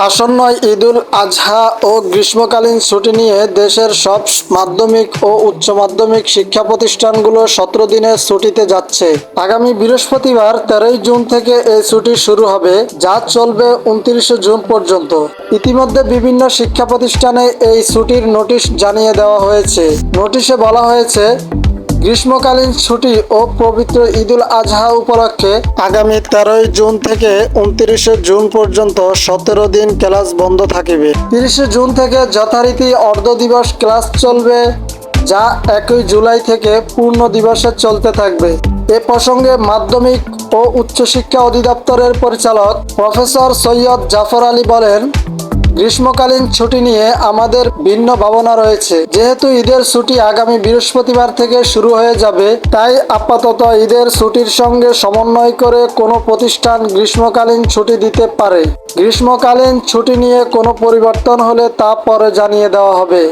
আসন্ন ঈদুল আজহা ও গ্রীষ্মকালীন ছুটি নিয়ে দেশের সব মাধ্যমিক ও উচ্চ মাধ্যমিক শিক্ষা প্রতিষ্ঠানগুলো সতেরো দিনের ছুটিতে যাচ্ছে। আগামী বৃহস্পতিবার তেরোই জুন থেকে এই ছুটি শুরু হবে, যা চলবে উনত্রিশে জুন পর্যন্ত। ইতিমধ্যে বিভিন্ন শিক্ষা প্রতিষ্ঠানে এই ছুটির নোটিশ জানিয়ে দেওয়া হয়েছে। নোটিশে বলা হয়েছে গ্রীষ্মকালীন ছুটি ও পবিত্র ঈদুল আজহা উপলক্ষে আগামী তেরোই জুন থেকে উনত্রিশে জুন পর্যন্ত সতেরো দিন ক্লাস বন্ধ থাকিবে। তিরিশে জুন থেকে যথারীতি অর্ধ দিবস ক্লাস চলবে, যা একই জুলাই থেকে পূর্ণ দিবসে চলতে থাকবে। এ প্রসঙ্গে মাধ্যমিক ও উচ্চশিক্ষা অধিদপ্তরের পরিচালক প্রফেসর সৈয়দ জাফর আলী বলেন গ্রীষ্মকালীন ছুটি নিয়ে আমাদের ভিন্ন ভাবনা রয়েছে। যেহেতু ঈদের ছুটি আগামী বৃহস্পতিবার থেকে শুরু হয়ে যাবে, তাই আপাতত ঈদের ছুটির সঙ্গে সমন্বয় করে কোনো প্রতিষ্ঠান গ্রীষ্মকালীন ছুটি দিতে পারে। গ্রীষ্মকালীন ছুটি নিয়ে কোনো পরিবর্তন হলে তা পরে জানিয়ে দেওয়া হবে।